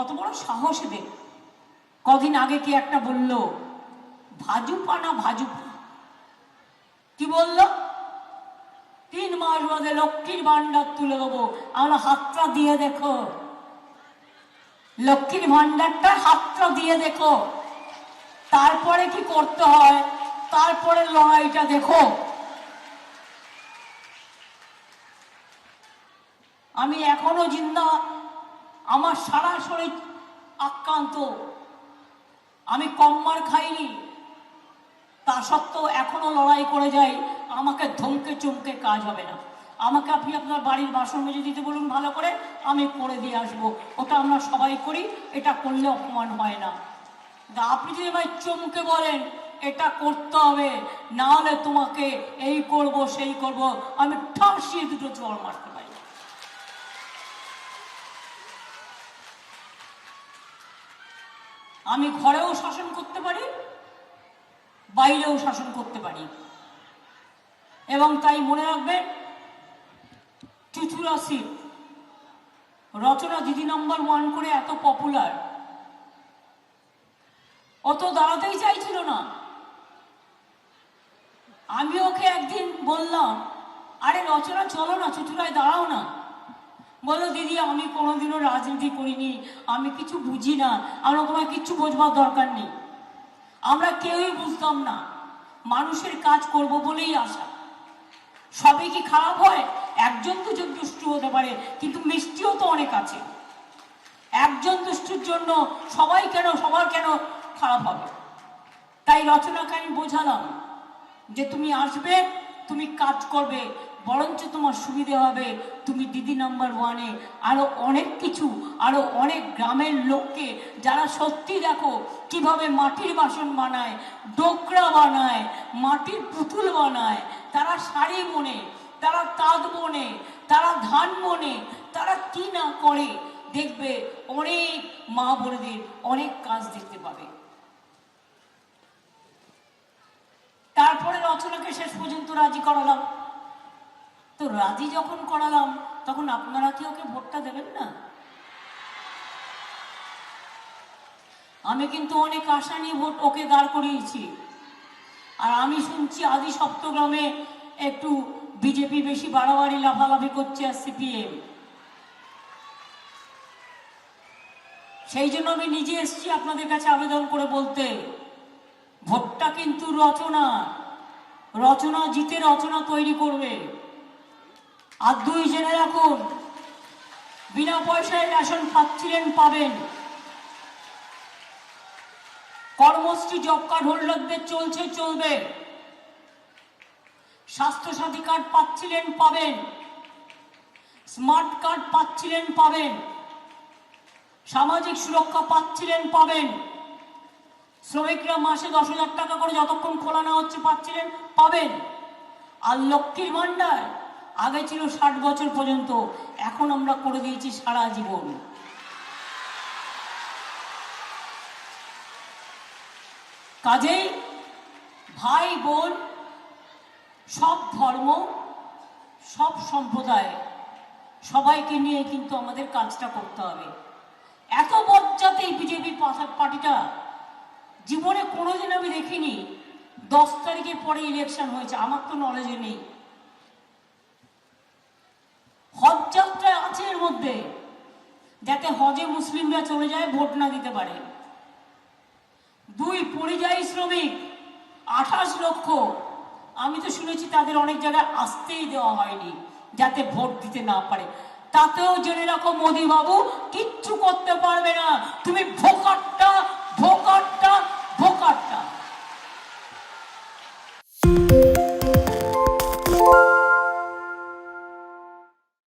কত বড় সাহস দেখ কদিন আগে কি একটা বলল, ভাজুপা না ভাজুপা? কি বলল? তিন মাস বাদে লক্ষ্মীর ভান্ডার তুলে দেবো, আমরা হাতটা দিয়ে দেখো। লক্ষ্মীর ভান্ডারটা হাতটা দিয়ে দেখো। তারপরে কি করতে হয়? তারপরে লড়াইটা দেখো। আমি এখনও জিন্দা। আমার সারা শরীর আক্রান্ত। আমি কম মার খাইনি। তা সত্ত্বেও এখনও লড়াই করে যাই। আমাকে ধমকে চমকে কাজ হবে না। আমাকে আপনি আপনার বাড়ির বাসন মেজে দিতে বলুন ভালো করে। আমি করে দিয়ে আসব। ওটা আমরা সবাই করি। এটা করলে অপমান হয় না। আপনি যদি ভাই চমকে বলেন, এটা করতে হবে। না হলে তোমাকে এই করব, সেই করব। আমি ঠাসিয়ে দুটো চড় মারতে পারি। আমি ঘরেও শাসন করতে পারি, বাইরেও শাসন করতে পারি। এবং তাই মনে রাখবেন চুচুরাশি রচনা দিদি নাম্বার ওয়ান করে এত পপুলার অত দাঁড়াতেই চাইছিল না। আমি ওকে একদিন বললাম, আরে রচনা, চলো না চুচুড়ায় দাঁড়াও না। বলো দিদি, আমি কোনোদিনও রাজনীতি করিনি। আমি কিছু বুঝি না। আমরা তোমার কিচ্ছু বোঝবার দরকার নেই। আমরা কেউই বুঝতাম না। মানুষের কাজ করব বলেই আশা। সবই কি খারাপ হয়? একজন দুজন দুষ্টু হতে পারে, কিন্তু মিষ্টিও তো অনেক আছে। একজন দুষ্টুর জন্য সবাই কেন, সবার কেন খারাপ হবে? তাই রচনাকে আমি বোঝালাম যে তুমি আসবে, তুমি কাজ করবে বরঞ্চ তোমার সুবিধে হবে। তুমি দিদি নাম্বার ওয়ানে আরও অনেক কিছু, আরও অনেক গ্রামের লোককে যারা সত্যি দেখো কীভাবে মাটির বাসন বানায়, ডোকরা বানায়, মাটির পুতুল বানায়, তারা শাড়ি বনে, তারা তাঁত বনে, তারা ধান বনে, তারা কি না করে দেখবে অনেক মা বোনেদের অনেক কাজ দেখতে পাবে। তারপরে রচনাকে শেষ পর্যন্ত রাজি করালাম। তো রাজি যখন করালাম, তখন আপনারা কি ওকে ভোটটা দেবেন না? আমি কিন্তু অনেক আশা নিয়ে ভোট ওকে দাঁড় করিয়েছি। আর আমি শুনছি আদি সপ্তগ্রামে একটু বিজেপি বেশি বাড়াবাড়ি, লাফালাফি করছে আর সিপিএম। সেই জন্য আমি নিজে এসেছি আপনাদের কাছে আবেদন করে বলতে। ভোটটা কিন্তু রচনা। রচনা, জিতে রচনা তৈরি করবে। আর দুই জেনে রাখুন, বিনা পয়সায় রেশন পাচ্ছিলেন পাবেন। কর্মশ্রী জব কার্ড হোল্ডারদের চলছে, চলবে। স্বাস্থ্যসাথী কার্ড পাচ্ছিলেন পাবেন। স্মার্ট কার্ড পাচ্ছিলেন পাবেন। সামাজিক সুরক্ষা পাচ্ছিলেন পাবেন। শ্রমিকরা মাসে দশ হাজার টাকা করে যতক্ষণ খোলা না হচ্ছে পাচ্ছিলেন পাবেন। আর লক্ষ্মীর ভান্ডার আগে ছিল ষাট বছর পর্যন্ত, এখন আমরা করে দিয়েছি সারা জীবন। কাজেই ভাই বোন, সব ধর্ম, সব সম্প্রদায়, সবাইকে নিয়ে কিন্তু আমাদের কাজটা করতে হবে। এত বজ্জাতে এই বিজেপি পার্টিটা, জীবনে কোনোদিন আমি দেখিনি, দশ তারিখের পরে ইলেকশন হয়েছে, আমার তো নলেজে নেই হজ যাত্রা আছে এর মধ্যে, যাতে হজে মুসলিমরা চলে যায়, ভোট না দিতে পারে। দুই পরিযায়ী শ্রমিক, আঠাশ লক্ষ। আমি তো শুনেছি তাদের অনেক জায়গায় আসতেই দেওয়া হয়নি, যাতে ভোট দিতে না পারে। তাতেও জেনে রাখো মোদী বাবু কিচ্ছু করতে পারবে না। তুমি ভোকারটা ভোকারটা